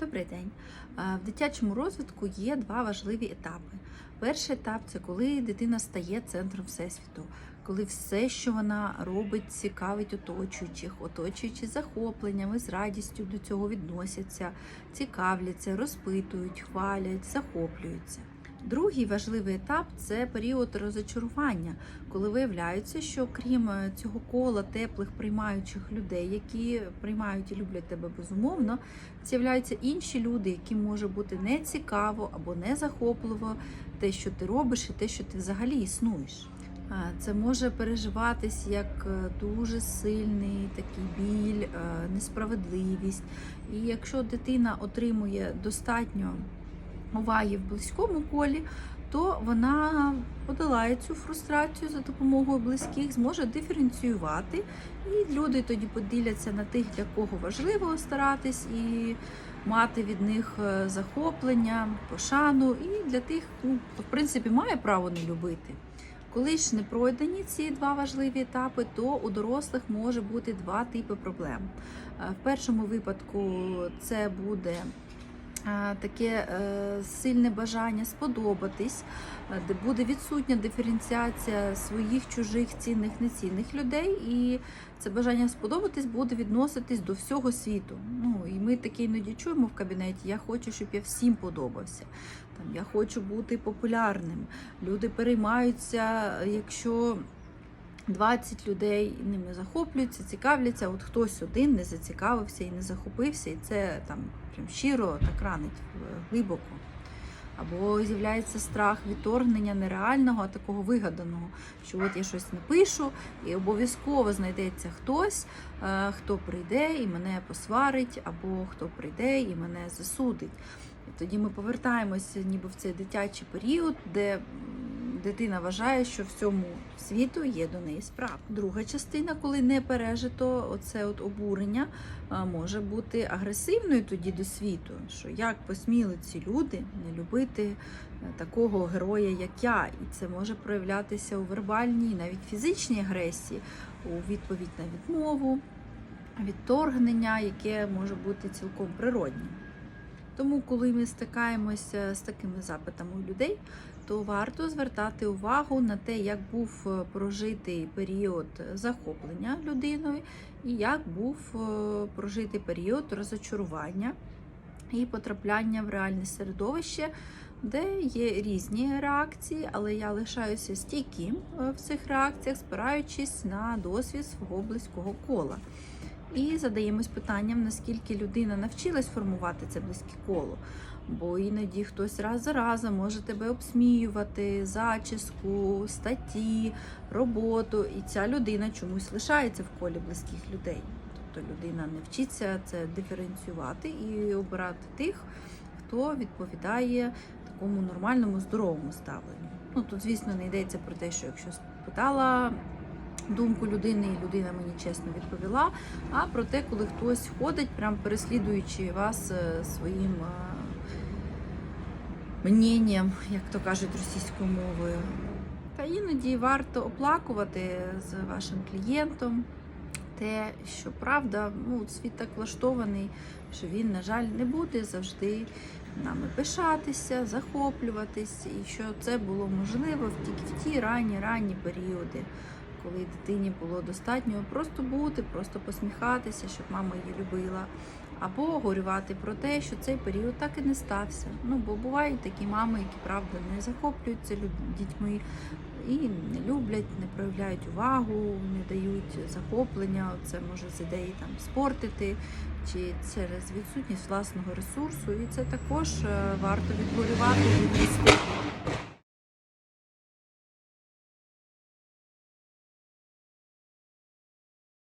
Добрий день. Е, В дитячому розвитку є два важливі етапи. Перший етап це коли дитина стає центром всесвіту, коли все, що вона робить, цікавить оточуючих, оточуючи захопленнями, з радістю до цього відносяться, цікавляться, розпитують, хвалять, захоплюються. Другий важливий етап це період розочарування, коли виявляється, що крім е, цього кола теплих приймаючих людей, які приймають і люблять тебе безумовно, з'являються інші люди, яким може бути не цікаво або не захопливо те, що ти робиш, і те, що ти взагалі існуєш. Це може переживатись як е, дуже сильний такий біль, е, несправедливість. І якщо дитина отримує достатньо уваги в близькому колі, то вона подолає цю фрустрацію за допомогою близьких, зможе диференціювати, і люди тоді поділяться на тих, для кого важливо старатись і мати від них е, захоплення, пошану, і для тих, ну, хто в принципі має право не любити. Коли ж не пройдені ці два важливі етапи, то у дорослих може бути два типи проблем. Е, В першому випадку це буде таке е, сильне бажання сподобатись, е, де буде відсутня диференціація своїх чужих цінних нецінних людей, і це бажання сподобатись буде відноситись до всього світу. Ну і ми таке іноді чуємо в кабінеті. Я хочу, щоб я всім подобався. Там я хочу бути популярним. Люди переймаються, якщо 20 людей ними захоплюються, цікавляться. От хтось один не зацікавився і не захопився, і це там прям щиро так ранить е, глибоко. Або з'являється страх відторгнення нереального, а такого вигаданого, що от я щось напишу, і обов'язково знайдеться хтось, е, хто прийде і мене посварить, або хто прийде і мене засудить. І тоді ми повертаємося ніби в цей дитячий період, де дитина вважає, що всьому світу є до неї справа. Друга частина, коли не пережито оце от обурення, може бути агресивною тоді до світу, що як посміли ці люди не любити е, такого героя, як я, і це може проявлятися у вербальній, навіть фізичній агресії, у відповідь на відмову, відторгнення, яке може бути цілком природнім. Тому, коли ми стикаємося з такими запитами у людей, то варто звертати увагу на те, як був е, прожитий період захоплення людиною, і як був е, прожитий період розочарування і потрапляння в реальне середовище, де є різні реакції, але я лишаюся стійким е, в цих реакціях, спираючись на досвід свого близького кола. І задаємось питанням, наскільки людина навчилась формувати це близьке коло. Бо іноді хтось раз за разом може тебе обсміювати, зачіску, статті, роботу, і ця людина чомусь лишається в колі близьких людей. Тобто людина не вчиться це диференціювати і обирати тих, хто відповідає такому нормальному, здоровому ставленню. Ну тут, звісно, не йдеться про те, що якщо спитала думку людини, і людина мені чесно відповіла, а про те, коли хтось ходить, прям переслідуючи вас е, своїм е, мненням, як то кажуть російською мовою. Та іноді варто оплакувати з вашим клієнтом те, що правда, ну, світ так влаштований, що він, на жаль, не буде завжди нами пишатися, захоплюватись, і що це було можливо тільки в ті ранні ранні періоди, коли дитині було достатньо просто бути, просто посміхатися, щоб мама її любила, або горювати про те, що цей період так і не стався. Ну бо бувають такі мами, які правда не захоплюються дітьми і не люблять, не проявляють увагу, не дають захоплення. Це може з ідеї там спортити чи через відсутність власного ресурсу. І це також е, варто відвести